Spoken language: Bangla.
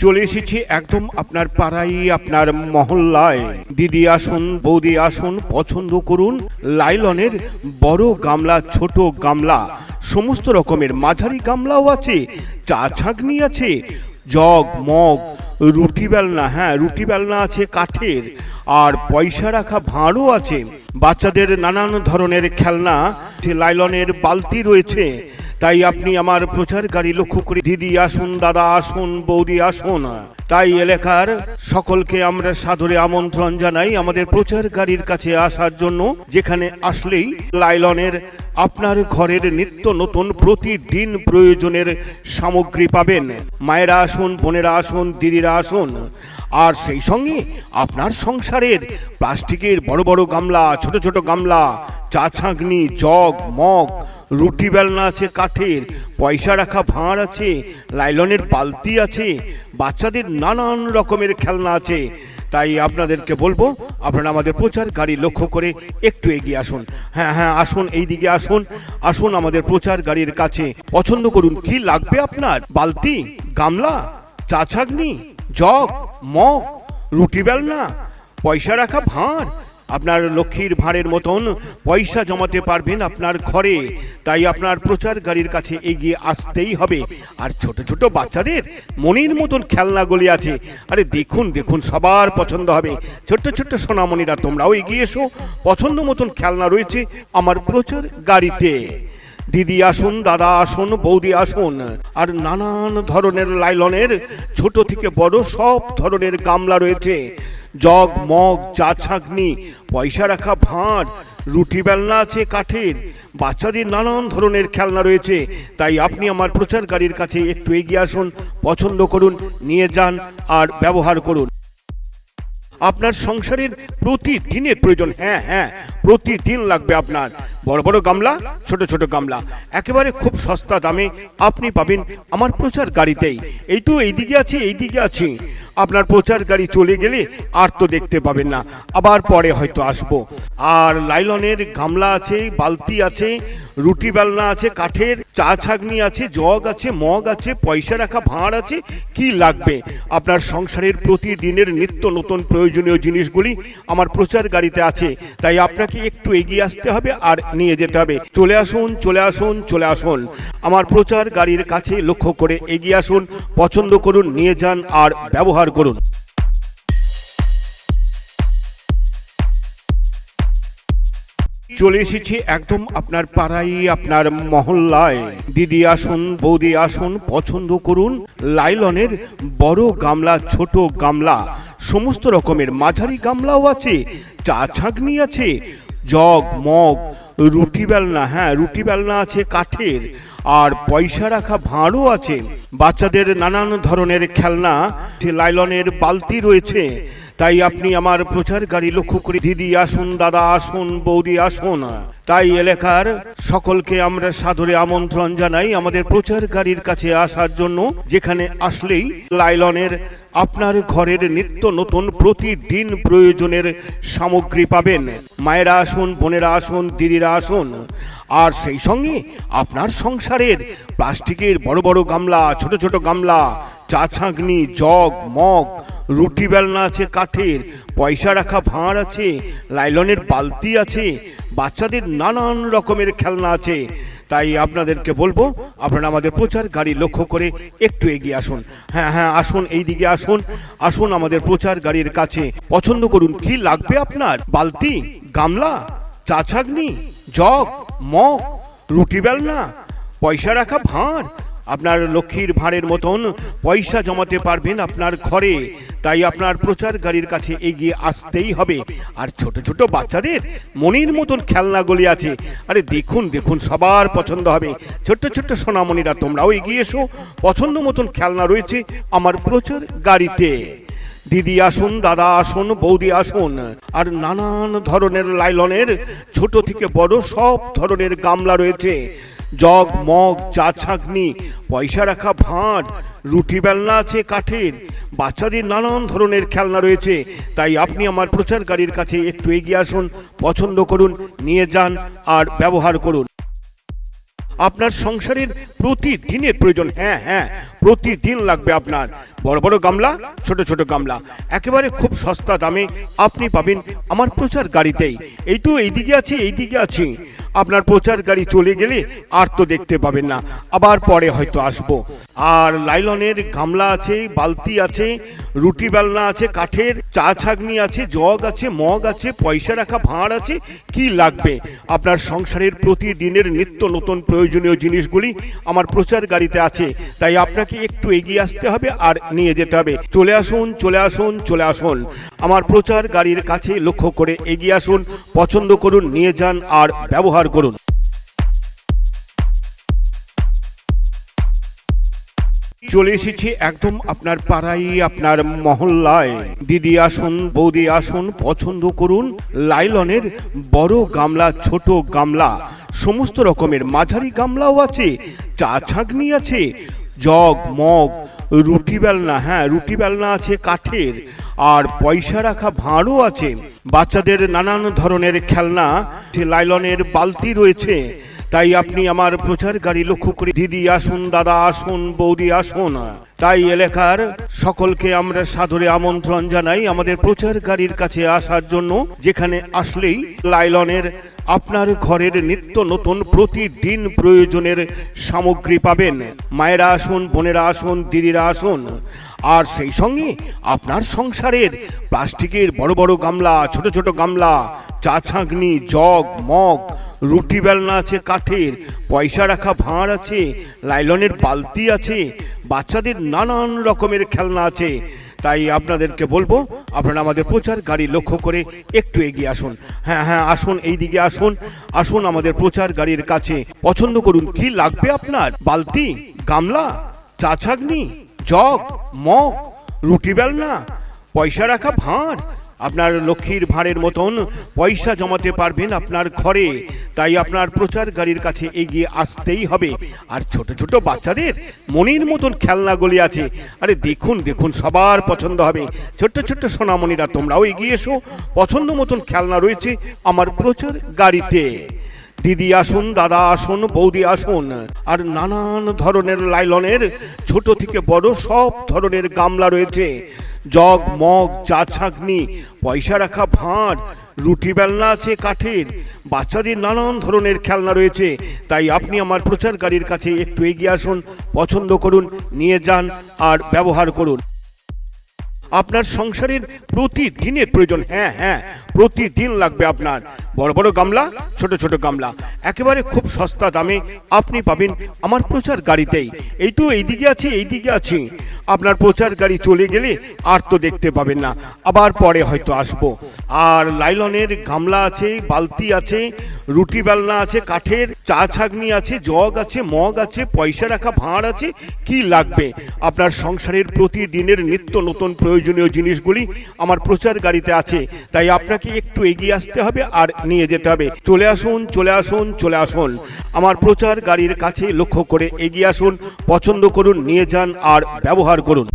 চলে এসেছি একদম আপনার পাড়ায়, আপনার মহল্লায়। দিদি আসুন, বৌদি আসুন, পছন্দ করুন লাইলনের বড় গামলা, ছোট গামলা। সমস্ত রকমের মাঝারি গামলাও আছে, চা ছাগনি আছে, জগ, মগ, রুটি বেলনা হ্যাঁ রুটি বেলনা আছে কাঠের, আর পয়সা রাখা ভাঁড়ও আছে। বাচ্চাদের নানান ধরনের খেলনা লাইলনের বালতি রয়েছে। তাই আপনি আমার প্রচার গাড়ি লক্ষ্য করে, দিদি আসুন, দাদা আসুন, বৌদি আসুন। তাই এলাকার সকলকে আমরা সাদরে আমন্ত্রণ জানাই আমাদের প্রচার গাড়ির কাছে আসার জন্য, যেখানে আসলেই লাইলনের আপনার ঘরের নিত্য নতুন প্রতিদিন প্রয়োজনের সামগ্রী পাবেন। মায়েরা আসুন, বোনেরা আসুন, দিদিরা আসুন। আর সেই সঙ্গে আপনার সংসারের প্লাস্টিকের বড় বড় গামলা, ছোট ছোট গামলা, চা ছাঁকনি, জগ, মগ রুটি বেলনা আছে কাঠের, পয়সা রাখা ভাঁড় আছে, লাইলনের বালতি আছে, বাচ্চাদের নানান রকমের খেলনা আছে। তাই আপনাদেরকে বলব, আপনারা আমাদের প্রচার গাড়ি লক্ষ্য করে একটু এগিয়ে আসুন। হ্যাঁ হ্যাঁ আসুন, এই দিকে আসুন আসুন আমাদের প্রচার গাড়ির কাছে। পছন্দ করুন, কি লাগবে আপনার? বালতি, গামলা, চা ছাঁকনি, জগ, মগ, রুটি বেলনা, পয়সা রাখা ভাঁড় আপনার লক্ষ্মীর ভাঁড়ের মতন পয়সা জমাতে পারবেন আপনার ঘরে। তাই আপনার প্রচার গাড়ির কাছে এগিয়ে আসতেই হবে। আর ছোট ছোট বাচ্চাদের মনির মতন খেলনাগুলি আছে। আরে দেখুন দেখুন, সবার পছন্দ হবে। ছোট্ট ছোট্ট সোনামণিরা তোমরাও এগিয়ে এসো। পছন্দ মতন খেলনা রয়েছে আমার প্রচার গাড়িতে দিদি আসুন, দাদা আসুন, বৌদি আসুন। আর নানান ধরনের লাইলনের, ছোট থেকে বড় সব ধরনের গামলা রয়েছে। জগ, মগ চা ছাঁকনি পয়সা রাখা ভাঁড়, রুটি বেলনা আছে কাঠের, বাচ্চাদের নানান ধরনের খেলনা রয়েছে। তাই আপনি আমার প্রচার গাড়ির কাছে একটু এগিয়ে আসুন, পছন্দ করুন, নিয়ে যান আর ব্যবহার করুন। আপনার সংসারের প্রতিদিনের প্রয়োজন হ্যাঁ হ্যাঁ প্রতিদিন লাগবে আপনার। বড় বড় গামলা, ছোট ছোট গামলা। একেবারে খুব সস্তা দামে আপনি পাবেন আমার প্রচার গাড়িতেই। এই তো এইদিকে আছি এইদিকে আছি। আপনার প্রচার গাড়ি চলে গেলে আর তো দেখতে পাবেন না। আবার পরে হয়তো আসব। আর লাইলনের গামলা আছে, বালতি আছে রুটি বেলনা আছে, কাঠের, চা ছাগনি আছে, জগ আছে, মগ আছে, পয়সা রাখা ভাঁড় আছে, কি লাগবে? আপনার সংসারের প্রতিদিনের নিত্য নতুন প্রয়োজনীয় জিনিসগুলি আমার প্রচার গাড়িতে আছে, তাই আপনাকে একটু এগিয়ে আসতে হবে আর নিয়ে যেতে হবে। চলে আসুন চলে আসুন চলে আসুন। আমার প্রচার গাড়ির কাছে লক্ষ্য করে এগিয়ে আসুন, পছন্দ করুন, নিয়ে যান আর ব্যবহার করুন। চলে এসেছি একদম আপনার পাড়ায়, আপনার মহল্লায়। দিদি আসুন, বৌদি আসুন, পছন্দ করুন লাইলনের বড় গামলা, ছোট গামলা। সমস্ত রকমের মাঝারি গামলাও আছে, চা ছাঁকনি আছে, জগ, মগ, রুটি বেলনা হ্যাঁ রুটি বেলনা আছে কাঠের, আর পয়সা রাখা ভাঁড়ও আছে। বাচ্চাদের নানান ধরনের খেলনা লাইলনের বালতি রয়েছে। তাই আপনি আমার প্রচার গাড়ি লক্ষ্য করে দিদি আসুন, দাদা আসুন, বৌদি আসুন। তাই এলাকার সকলকে আমরা সাদরে আমন্ত্রণ জানাই আমাদের প্রচার গাড়ির কাছে আসার জন্য, যেখানে আসলেই লাইলনের আপনার ঘরের নিত্য নতুন প্রতিদিন প্রয়োজনের সামগ্রী পাবেন। মায়েরা আসুন, বোনেরা আসুন, দিদিরা আসুন। আর সেই সঙ্গে আপনার সংসারের প্লাস্টিকের বড় বড় গামলা, ছোট ছোট গামলা, চা ছাঁকনি, জগ, মগ রুটি বেলনা আছে কাঠের, পয়সা রাখা ভাঁড় আছে, লাইলনের বালতি আছে, বাচ্চাদের নানান রকমের খেলনা আছে। তাই আপনাদেরকে বলব, আপনারা আমাদের প্রচার গাড়ি লক্ষ্য করে একটু এগিয়ে আসুন। হ্যাঁ হ্যাঁ আসুন, এই দিকে আসুন আসুন আমাদের প্রচার গাড়ির কাছে। পছন্দ করুন, কি লাগবে আপনার? বালতি, গামলা, চা ছাগনি জগ, মগ, রুটি বেলনা, পয়সা রাখা ভাঁড় আপনার লক্ষ্মীর ভাঁড়ের মতন পয়সা জমাতে পারবেন আপনার ঘরে। তাই আপনার প্রচার গাড়ির কাছে এগিয়ে আসতেই হবে। আর ছোট ছোট বাচ্চাদের মনির মতন খেলনাগুলি আছে। আরে দেখুন দেখুন, সবার পছন্দ হবে। ছোট্ট ছোট্ট সোনামণিরা, তোমরাও এগিয়ে এসো। পছন্দ মতন খেলনা রয়েছে আমার প্রচার গাড়িতে দিদি আসুন, দাদা আসুন, বৌদি আসুন। আর নানান ধরনের লাইলনের, ছোট থেকে বড় সব ধরনের গামলা রয়েছে। জগ, মগ চা ছাঁকনি, পয়সা রাখা ভাঁড়, রুটি বেলনা আছে কাঠের। বাচ্চাদের নানান ধরনের খেলনা রয়েছে। তাই আপনি আমার প্রচার গাড়ির কাছে একটু এগিয়ে আসুন, পছন্দ করুন, নিয়ে যান আর ব্যবহার করুন। আপনার সংসারের প্রতিদিনের প্রয়োজন। হ্যাঁ হ্যাঁ প্রতিদিন লাগবে আপনার। বড় বড় গামলা, ছোট ছোট গামলা। একেবারে খুব সস্তা দামে আপনি পাবেন আমার প্রচার গাড়িতেই এই তো এইদিকে আছি এইদিকে আছি। আপনার প্রচার গাড়ি চলে গেলে আর তো দেখতে পাবেন না। আবার পরে হয়তো আসব। আর লাইলনের গামলা আছে, বালতি আছে, রুটি বেলনা আছে, কাঠের চা ছাগনি আছে, জগ আছে, মগ আছে, পয়সা রাখা ভাঁড় আছে, কি লাগবে? আপনার সংসারের প্রতিদিনের নিত্য নতুন প্রয়োজনীয় জিনিসগুলি আমার প্রচার গাড়িতে আছে। তাই আপনাকে একটু এগিয়ে আসতে হবে আর নিয়ে যেতে হবে। চলে আসুন চলে আসুন চলে আসুন। আমার প্রচার গাড়ির কাছে লক্ষ্য করে এগিয়ে আসুন, পছন্দ করুন, নিয়ে যান আর ব্যবহার করুন। চলে এসেছি একদম আপনার পাড়ায়, আপনার মহল্লায়। দিদি আসুন, বৌদি আসুন, পছন্দ করুন লাইলনের বড় গামলা, ছোট গামলা। সমস্ত রকমের মাঝারি গামলাও আছে, চা ছাগনি আছে, জগ, মগ, রুটি বেলনা হ্যাঁ রুটি বেলনা আছে কাঠের। আর পয়সা রাখা ভাঁড়ও আছে। বাচ্চাদের নানান ধরনের খেলনা লাইলনের বালতি রয়েছে। তাই আপনি আমার প্রচার গাড়ি লক্ষ্য করে, দিদি আসুন, দাদা আসুন, বৌদি আসুন। তাই এলাকার সকলকে আমরা সাদরে আমন্ত্রণ জানাই আমাদের প্রচার গাড়ির কাছে আসার জন্য, যেখানে আসলেই লাইলনের আপনার ঘরের নিত্য নতুন প্রতিদিন প্রয়োজনের সামগ্রী পাবেন। মায়েরা আসুন, বোনেরা আসুন, দিদিরা আসুন। আর সেই সঙ্গে আপনার সংসারের প্লাস্টিকের বড় বড় গামলা, ছোট ছোট গামলা, চা ছাঁকনি, জগ, মগ, রুটি বেলনা আছে কাঠের, পয়সা রাখা ভাঁড় আছে, লাইলনের বালতি আছে, বাচ্চাদের নানান রকমের খেলনা আছে। তাই আপনাদেরকে বলব, আপনারা আমাদের প্রচার গাড়ি লক্ষ্য করে একটু এগিয়ে আসুন। হ্যাঁ হ্যাঁ আসুন, এই দিকে আসুন আসুন আমাদের প্রচার গাড়ির কাছে। পছন্দ করুন, কি লাগবে আপনার? বালতি, গামলা, চা ছাগনি জগ, মগ, রুটি বেলনা, পয়সা রাখা ভাঁড়, আপনার লক্ষ্মীর ভাঁড়ের মতন পয়সা জমাতে পারবেন আপনার ঘরে। তাই আপনার প্রচার গাড়ির কাছে এগিয়ে আসতেই হবে। আর ছোট ছোট বাচ্চাদের মনির মতন খেলনাগুলি আছে। আরে দেখুন দেখুন, সবার পছন্দ হবে। ছোট্ট ছোট্ট সোনামণিরা, তোমরাও এগিয়ে এসো। পছন্দ মতন খেলনা রয়েছে আমার প্রচার গাড়িতে দিদি আসুন, দাদা আসুন, বৌদি আসুন। আর নানান ধরনের লাইলনের, ছোট থেকে বড় সব ধরনের গামলা রয়েছে। জগ, মগ, চা ছাঁকনি, পয়সা রাখা ভাঁড়, রুটি বেলনা আছে কাঠের, বাচ্চাদের নানান ধরনের খেলনা রয়েছে। তাই আপনি আমার প্রচারকারীর কাছে একটু এগিয়ে আসুন, পছন্দ করুন, নিয়ে যান আর ব্যবহার করুন। আপনার সংসারের প্রতিদিনের প্রয়োজন হ্যাঁ হ্যাঁ প্রতিদিন লাগবে আপনার। বড় বড় গামলা, ছোট ছোট গামলা। একেবারে খুব সস্তা দামে আপনি পাবেন আমার প্রচার গাড়িতেই। এই তো এইদিকে আছি এইদিকে আছি। আপনার প্রচার গাড়ি চলে গেলে আর তো দেখতে পাবেন না। আবার পরে হয়তো আসব। আর লাইলনের গামলা আছে, বালতি আছে, রুটি বেলনা আছে, কাঠের চা ছাগনি আছে, জগ আছে, মগ আছে, পয়সা রাখা ভাঁড় আছে, কি লাগবে? আপনার সংসারের প্রতিদিনের নিত্য নতুন প্রয়োজনীয় জিনিসগুলি আমার প্রচার গাড়িতে আছে, তাই আপনাকে একটু এগিয়ে আসতে হবে আর নিয়ে যেতে হবে। চলে আসুন চলে আসুন চলে আসুন। আমার প্রচার গাড়ির কাছে লক্ষ্য করে এগিয়ে আসুন, পছন্দ করুন, নিয়ে যান আর ব্যবহার করুন।